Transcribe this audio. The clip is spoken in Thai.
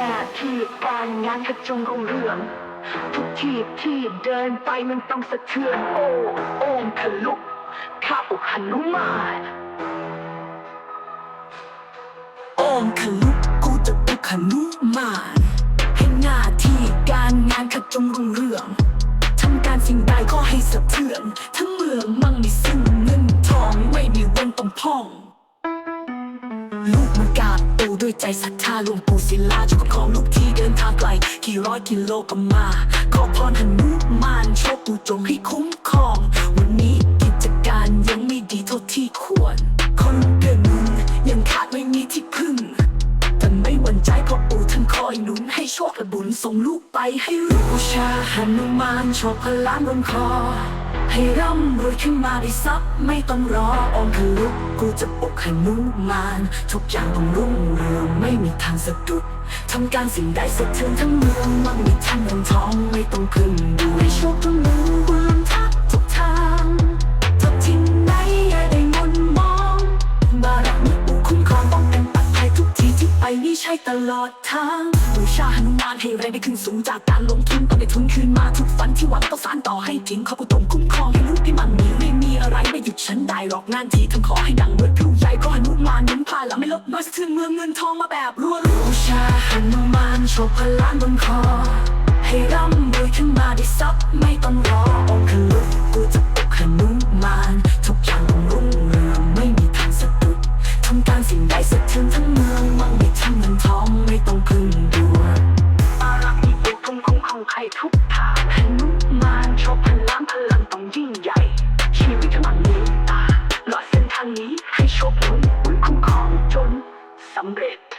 งานที่การงานกระจงรุ่งเรือง ทุกที่ที่เดินไปมันต้องสะเทือนโอ้โองค์ทะลุข้าอกหันุมานโอมขลุกูจะปลุกขนุมานให้หน้าที่การงานขจงรุ่งเรืองทำการสิ่งใดก็ให้สะเทือน ทั้งเมืองมั่งมีซึ่งเงินทองไม่มีวันต้องพ่อง ลูกมากาบปูด้วยใจศรัทธาหลวงปู่ศิลาเจุกของลูกที่เดินทางไกล กี่ร้อยกิโลก็มา ขอพรหนุมานโชคปูจงให้คุ้มครอง วันนี้กิจการยังไม่ดีเท่าที่ควร คนเกินยังขาดไม่มีที่พึ่งแต่ไม่หวั่นใจเพราะปู่ท่านคอยหนุนให้โชคและบุญส่งลูกไปให้รู้ชาหนุมานโชคพลานบนคอ ให้ร่ำรวยขึ้นมาได้ซับไม่ต้องรอองค์ขลุกกูจะปกให้นุมาน ทุกอย่างต้องรุ่งเรืองไม่มีทางสะดุดทำการสิ่งใดสะเทือนทั้งเมืองมันมีทางเงินทองไม่ต้องพึ่งดูให้โชคทั้งเมือ ตลอดทางบูชาหนุมานให้แรงได้ขึ้นสูงจากการลงทุนต้องได้ทุนคืนมาทุกฝันที่หวังต้องสานต่อให้ถึงขอผู้ตรงคุ้มครองให้ลูกที่มันมีไม่มีอะไรไม่หยุดฉันได้หรอกงานที่ทำขอให้ดังเหมือนผู้ใหญ่เพราะหนุมานหนุนพาและไม่ลดน้อยสะเทือนเมืองเงินทองมาแบบรัวๆบูชาหนุมานโชคพลานบนคอ ให้ร่ำรวยขึ้นมาได้ซับไม่ต้องรอองค์ขลุกกูจะปลุกขนุมานทุกอย่างต้องรุ่งเรืองไม่มีทางสะดุดทำการสิ่งใดสะเทือนทั้งเมืองมั่งมี เงินทองไม่ต้องพึ่งดวงารักอีกตัวพุ่งคงคงใครทุกทางหนุมานโชคพลังพลังต้องยิ่งใหญ่ ชีวิตมันมีตาลอดเส้นทางนี้ให้โชคลุ้นคุ้มครองจนสำเร็จ